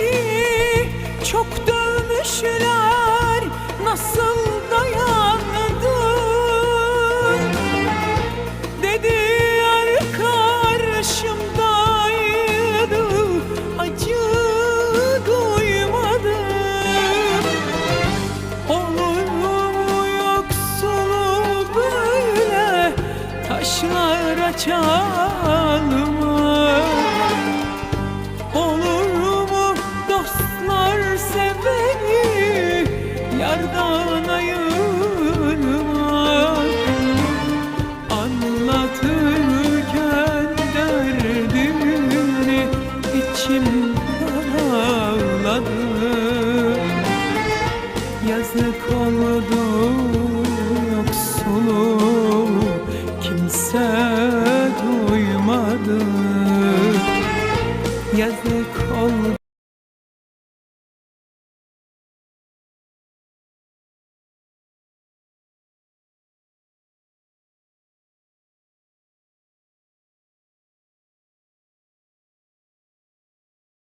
beni çok dövmüşler nasıl dayandın? Dediler karşımdaydı acı duymadım olur mu yoksulu böyle taşlar açalım? içimden ağladı. Yazık oldu yoksulum Kimse duymadı. Yazık oldu.